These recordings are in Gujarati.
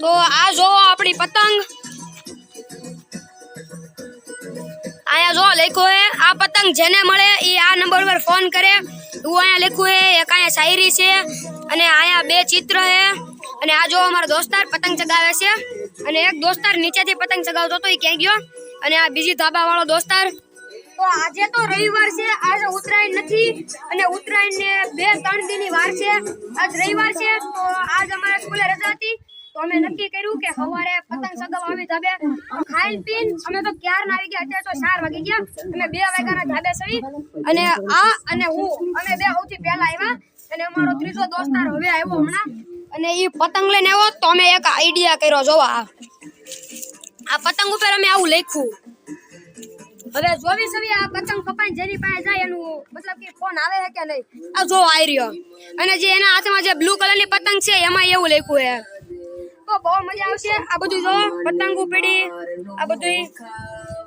તો આ જોવો આપણી પતંગ. અહીંયા જો લખ્યું હે આ પતંગ જેને મળે એ આ નંબર પર ફોન કરે. એવું અહીંયા લખ્યું હે એક અહીંયા શાયરી છે, અને અહીંયા બે ચિત્ર હે અને આ જો અમારો દોસ્તાર પતંગ ચગાવે છે, અને એક દોસ્તાર નીચેથી પતંગ ચગાવતો હતો એ ક્યાં ગયો? અને આ બીજી ધાબા વાળો દોસ્તાર. તો આજે તો રવિવાર છે, આજે ઉત્તરાયણ નથી, અને ઉત્તરાયણ ને બે ત્રણ દિનની વાર છે. આજ રવિવાર છે, તો આજ અમારા સ્કૂલે રજા હતી. તો અમે નક્કી કર્યું કે સવારે પતંગ સગવ આવી ધાબે. ખાઈ પીન અમે તો ક્યારના આવી ગયા. અત્યારે તો ચાર વાગી ગયા. અમે બે વાગ્યાના ધાબે સવી અને આ અને હું. અમે બે સૌથી પહેલા આવ્યા અને અમારો ત્રીજો દોસ્તાર હવે આવ્યો હમણાં. અને એ પતંગ લઈને આવ્યો તો અમે એક આઈડિયા કર્યો જોવા આ. આ પતંગ ઉપર અમે આવું લખ્યું. હવે જોવી સવી આ પતંગ કપાઈ જેની પાસે જાય એનું મતલબ કે ફોન આવે છે કે નહીં? આ જો આવી રહ્યો અને જે એના હાથમાં જે બ્લુ કલરની પતંગ છે એમાં એવું લખ્યું છે તો બહુ મજા આવશે. આ બધું જો, પતંગ ઉપડી, આ બધું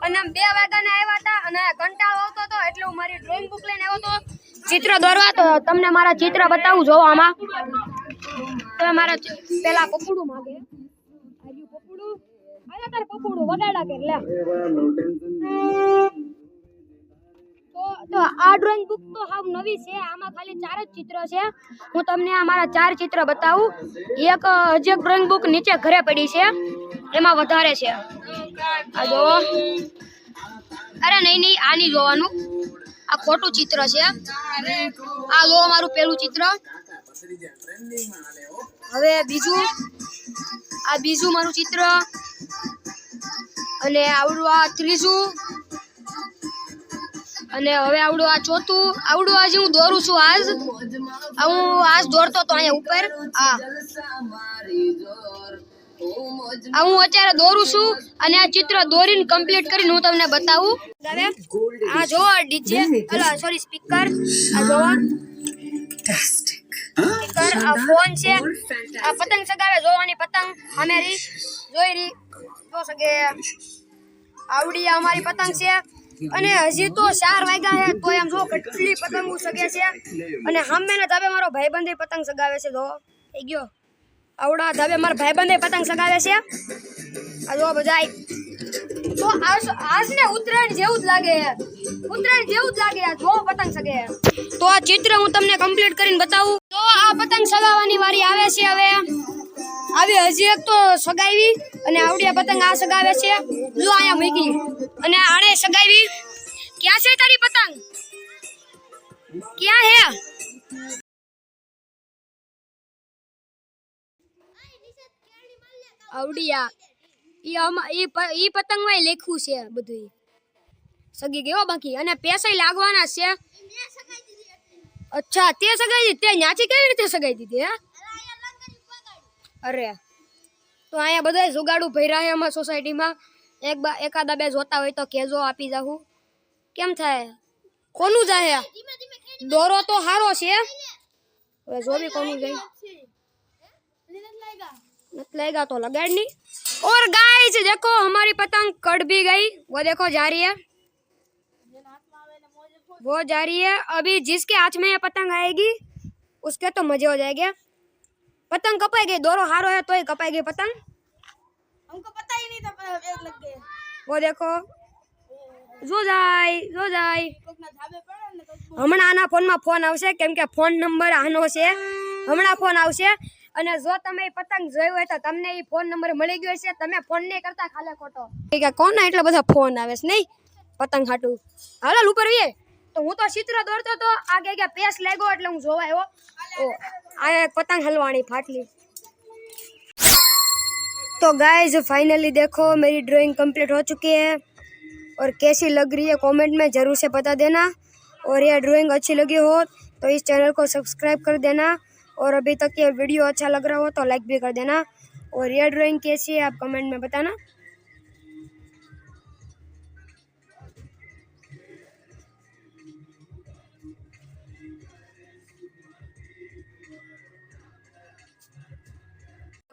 અને બે વાગ્યાના આવ્યા હતા અને કંટાળો આવતો હતો, એટલે હું મારી ડ્રોઈંગ બુક લઈને આવ્યો હતો. ચિત્ર દોરવા, તો તમને મારા ચિત્ર બતાવું જો આમાં તો મારા પેલા પપુડું માગે. પપુડું આયા તારે પપુડું વગાડા કે લે. તો આ ડ્રોઈંગ બુક તો હાવ નવી છે. આમાં ખાલી ચાર જ ચિત્ર છે. હું તમને આ મારા ચાર ચિત્ર બતાવું. એક હજી એક ડ્રોઈંગ બુક નીચે ઘરે પડી છે, એમાં વધારે છે. આ જો અરે, નહીં નહીં, આની જોવાનું. આ ખોટું ચિત્ર છે. આ જો મારું પેલું ચિત્ર. હવે બીજું, આ બીજું મારું ચિત્ર. અને આવડું આ ત્રીજું. અને હવે આવડું આ ચોથું આવડું આજે હું દોરું છું આજ હું આજ દોરતો હતો અહીંયા ઉપર આ. આ હું અત્યારે દોરું છું અને આ ચિત્ર દોરીને કમ્પ્લીટ કરીને હું તમને બતાવું. હવે આ જો ડીજે અલા સોરી સ્પીકર આ જો સ્પીકર આ ફોન છે આ પતંગ સગાવે જોવાની પતંગ અમે રી જોઈ રી જો સગે આવડી આ અમારી પતંગ છે. અને હજી તો ચાર વાગ્યા છે, તો એમ જો કેટલી પતંગો સગે છે. અને સામે ને ધાબે મારો ભાઈબંધ પતંગ સગાવે છે, જો. થઈ ગયો. આવડા ધાબે મારા ભાઈબંધે પતંગ સગાવે છે. આ જો બધાય. તો આજ, આજને ઉત્તરાયણ જેવું જ લાગે. ઉત્તરાયણ જેવું જ લાગે. જો પતંગ સગે. તો આ ચિત્ર હું તમને કમ્પ્લીટ કરીને બતાવું. તો આ પતંગ સગાવવાની વારી આવે છે હવે. આવી હજી એક તો સગાવી અને આવડિયા પતંગ આ સગાવે છે. જો અહીંયા મૂકી. અને આણે સગાવી. ક્યાં છે તારી પતંગ? ક્યાં હે? આવડિયા. ઈ આમાં, ઈ ઈ પતંગમાં લેખું છે બધું સગી ગયો બાકી? અને પૈસા લાગવાના છે. અચ્છા, તે સગાઈ તે ન્યાથી કેવી રીતે સગાઈ દીધી, હે? અરે તો અહીંયા બધા જુગાડું ભર્યા છે અમારા સોસાયટીમાં એક બા એકાદા બે જોતા હોય તો કેજો આપી જાહું કેમ થાય કોનું જાય દોરો તો હારો છે હવે જો બી કોનું જાય मत लगेगा तो लगा नहीं और गाइस देखो हमारी पतंग कट भी गई वो देखो जा रही है वो जा रही है अभी जिसके हाथ में ये पतंग आएगी उसके तो मजे हो जाएंगे पतंग कपाएगी दोनों हारो है तो ही कपाएगी पतंग हमको पता ही नहीं था पर एक लग गए वो देखो જો જાય જો જાય कोक ना ढाबे पर ने कोक હમણાં આના ફોનમાં ફોન આવશે કેમ કે ફોન નંબર આનો છે હમણાં ફોન આવશે અને જો તમે ઈ પતંગ જોયું હોય તો તમને એ ફોન નંબર મળી ગયો છે તમે ફોન નહીં કરતા ખાલે ખોટો કે કોના એટલા બધા ફોન આવે છે નહીં પતંગ હાટું હાલો ઉપર વીએ તો હું તો ચિત્ર દોરતો તો આગે કે પેસ લાગ્યો એટલે હું જોવા આવ્યો ઓ આ એક પતંગ હલવાણી ફાટલી तो गाइस फाइनली देखो मेरी ड्राइंग कंप्लीट हो चुकी है और कैसी लग रही है कमेंट में ज़रूर से बता देना और ये ड्राइंग अच्छी लगी हो तो इस चैनल को सब्सक्राइब कर देना और अभी तक ये वीडियो अच्छा लग रहा हो तो लाइक भी कर देना और ये ड्राइंग कैसी है आप कमेंट में बताना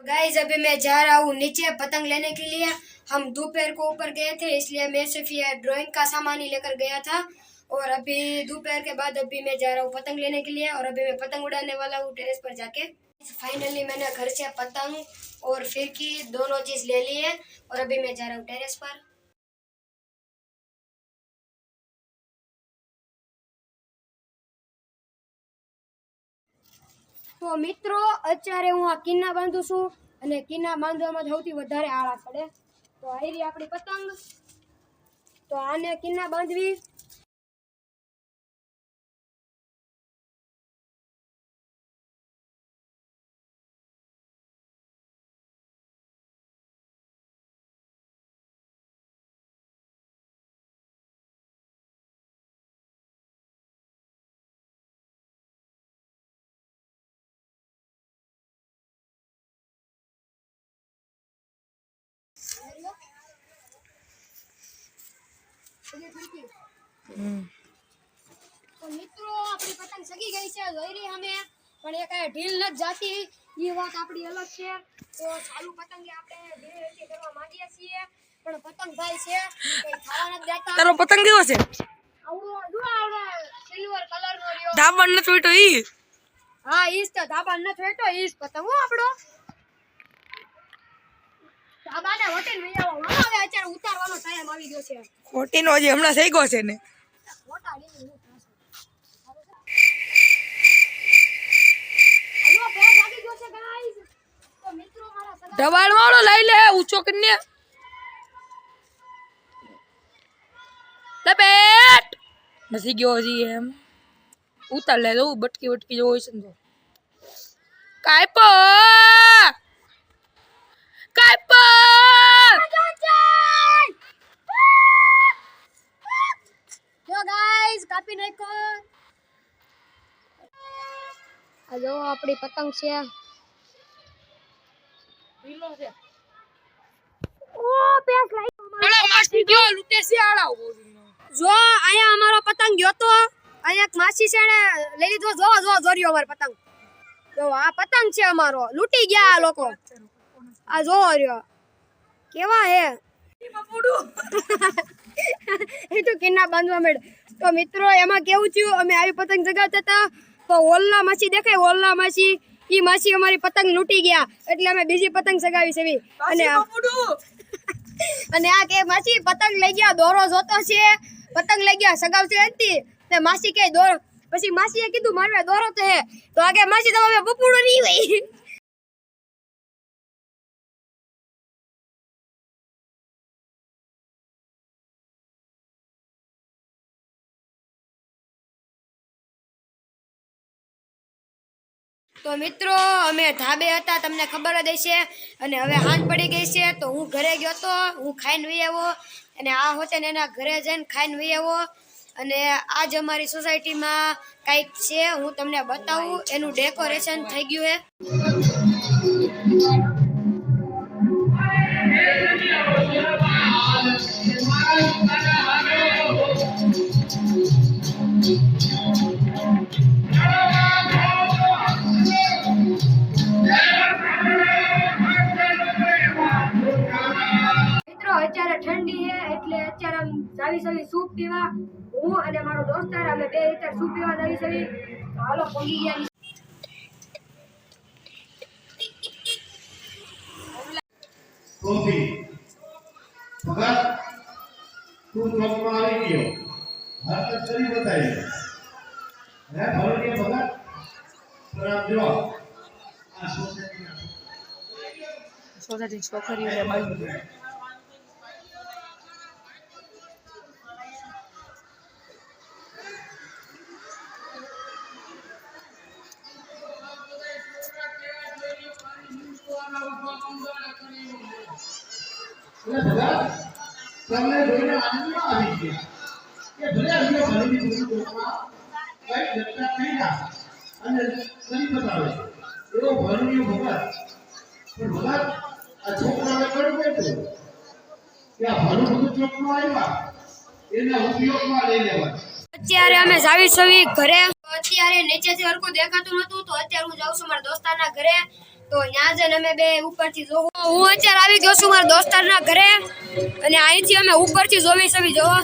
गाइस अभी मैं जा रहा हूँ नीचे पतंग लेने के लिए। हम दोपहर को ऊपर गए थे, इसलिए मैं सिर्फ़ ये ड्राइंग का सामान ही लेकर गया था। और अभी दोपहर के बाद अभी मैं जा रहा हूँ पतंग लेने के लिए और अभी मैं पतंग उड़ाने वाला हूँ टेरेस पर जाके। फाइनली मैंने घर से पतंग और फिरकी दोनों चीज़ ले ली है और अभी मैं जा रहा हूँ टेरेस पर। તો મિત્રો, અત્યારે હું આ કિન્ના બાંધું છું અને કિન્ના બાંધવામાં સૌથી વધારે આળા પડે. તો આવી આપણી પતંગ. તો આને કિન્ના બાંધવી. તો મિત્રો આપણી પતંગ સગી ગઈ છે જોઈ અમે. પણ એ કાંઈ ઢીલ નથી જાતી. એ વાત આપણી અલગ છે. તો ચાલુ પતંગે આપણે કરવા માંગીએ છીએ. પણ પતંગ ભાઈ છે કઈ ખાવા નથી દેતા. તારો પતંગ કેવો છે? આવડો જો આવડો સિલ્વર કલર નો રહ્યો. ડાબા નથી બેઠો ઈ? હા ઈસ તો ધાબા ન ફેટો જ પતંગ. હો આપણો ધાબાને વટીને લઈ આવો હા, હવે અત્યારે ઉતારવાનો ટાઈમ આવી ગયો છે ખોટીનો હજી હમણાં થઈ ગયો છે ને. દબાણ વાળો લઈ લે ઊંચો કરીને. લપેટ. નથી ગયો હજી એમ. ઉતાર લે જવું બટકી બટકી જેવો હોય છે ને જો ગાઈસ કાપી નાખો આ જો આપણી પતંગ છે. ઓ પેસ લાઈ. ગયો લૂટે શિયાળા જો અહીંયા અમારો પતંગ ગયો તો અહીંયા એક માસી છે ને લઈ લીધો. જો જો જોર્યો અમારો પતંગ. જો આ પતંગ છે અમારો. લૂટી ગયા આ લોકો. આ જો રહ્યો કેવા હે? એ તો કિન્ના બાંધવા મેળ. તો મિત્રો એમાં કેવું થયું? અમે આવી પતંગ ચગાવતા હતા તો ઓલના માછી દેખાય ઓલના માછી ઈ માછી અમારી પતંગ લૂંટી ગયા. એટલે અમે બીજી પતંગ સગાવી છે અને અને આ કે માછી પતંગ લઈ ગયા દોરો જોતો છે. પતંગ લઈ ગયા સગાવતી હતી. તે માસી કે દોરો. પછી માસીએ કીધું મારવા દોરો તો હે. તો આગે માસી તો પપુડો નહીં હોય. તો મિત્રો, અમે ધાબે હતા, તમને ખબર જ હશે. અને હવે હાંજ પડી ગઈ છે, તો હું ઘરે ગયો તો હું ખાઈને વી આવ્યો અને આ હોતે ને એના ઘરે જઈને ખાઈને વી આવ્યો અને આજ અમારી સોસાયટીમાં કંઈક છે, હું તમને બતાવું. એનું ડેકોરેશન થઈ ગયું છે મિત્રો આમ જાવી સવી સૂપ પીવા. હું અને મારો દોસ્તાર અમે બે રીતે સૂપ પીવા જાવી સવી હાલો પહોંચી ગયા કોફી ભગત તું ચોકમાં આવી ગયો. હરકત કરી બતાવી. હે ભરણીય ભગત? પણ આમ જો આ સોસાયટીના સોસાયટી છોકરીઓ બાજુ એટલે ભગત તમને જોઈને આનંદમાં આવી ગયા કે ભલે હજી ભરણી ભરણી ચોકમાં કઈ ઘટના કર્યા અને કરી બતાવે એવો ભરણીય ભગત પણ ભગત આ છોકરાને કયું બેઠું કે આ ભરું બધું ચોકમાં આવ્યા એના ઉપયોગમાં લઈ લેવા અત્યારે અમે જાવી સવી ઘરે. અત્યારે નીચેથી હરકું દેખાતું નતું તો અત્યારે હું જાઉં છું મારા દોસ્તારના ઘરે. તો ત્યાં જઈને અમે બે ઉપરથી જોવું. હું અત્યારે આવી ગયો છું મારા દોસ્તારના ઘરે. અને અહીંથી અમે ઉપરથી જોવી સવી જોવો.